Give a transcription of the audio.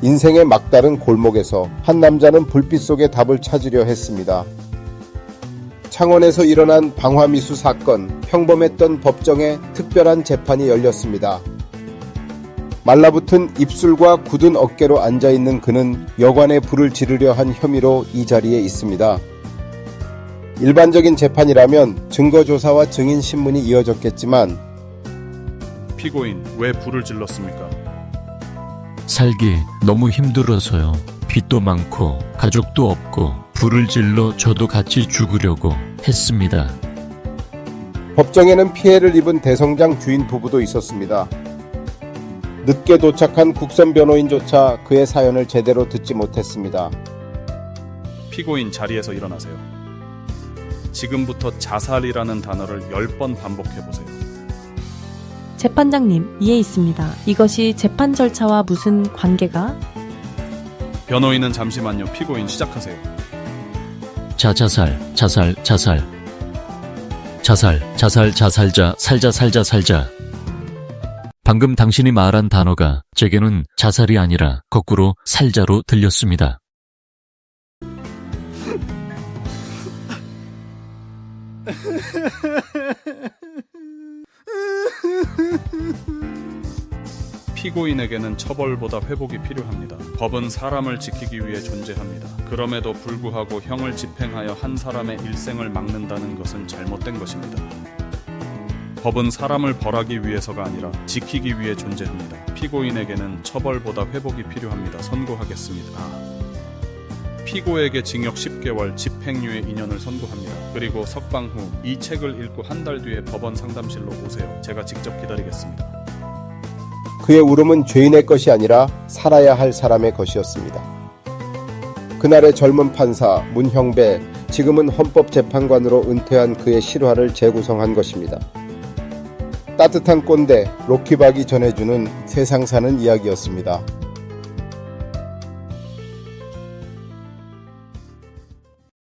인생의 막다른 골목에서 한 남자는 불빛 속의 답을 찾으려 했습니다. 창원에서 일어난 방화미수 사건, 평범했던 법정에 특별한 재판이 열렸습니다. 말라붙은 입술과 굳은 어깨로 앉아있는 그는 여관에 불을 지르려 한 혐의로 이 자리에 있습니다. 일반적인 재판이라면 증거조사와 증인 신문이 이어졌겠지만 피고인 왜 불을 질렀습니까? 살기 너무 힘들어서요. 빚도 많고 가족도 없고 불을 질러 저도 같이 죽으려고 했습니다. 법정에는 피해를 입은 대성장 주인 부부도 있었습니다. 늦게 도착한 국선 변호인조차 그의 사연을 제대로 듣지 못했습니다. 피고인 자리에서 일어나세요. 지금부터 자살이라는 단어를 10번 반복해 보세요. 재판장님, 이해 있습니다. 이것이 재판 절차와 무슨 관계가? 변호인은 잠시만요. 피고인 시작하세요. 자, 자살, 자살, 자살. 자살, 자살, 자살자, 살자, 살자, 살자. 방금 당신이 말한 단어가 제게는 자살이 아니라 거꾸로 살자로 들렸습니다. 피고인에게는 처벌보다 회복이 필요합니다. 법은 사람을 지키기 위해 존재합니다. 그럼에도 불구하고 형을 집행하여 한 사람의 일생을 막는다는 것은 잘못된 것입니다. 법은 사람을 벌하기 위해서가 아니라 지키기 위해 존재합니다. 피고인에게는 처벌보다 회복이 필요합니다. 선고하겠습니다. 피고에게 징역 10개월, 집행유예 2년을 선고합니다. 그리고 석방 후 이 책을 읽고 한 달 뒤에 법원 상담실로 오세요. 제가 직접 기다리겠습니다. 그의 울음은 죄인의 것이 아니라 살아야 할 사람의 것이었습니다. 그날의 젊은 판사 문형배, 지금은 헌법재판관으로 은퇴한 그의 실화를 재구성한 것입니다. 따뜻한 꼰대 로키박이 전해주는 세상 사는 이야기였습니다.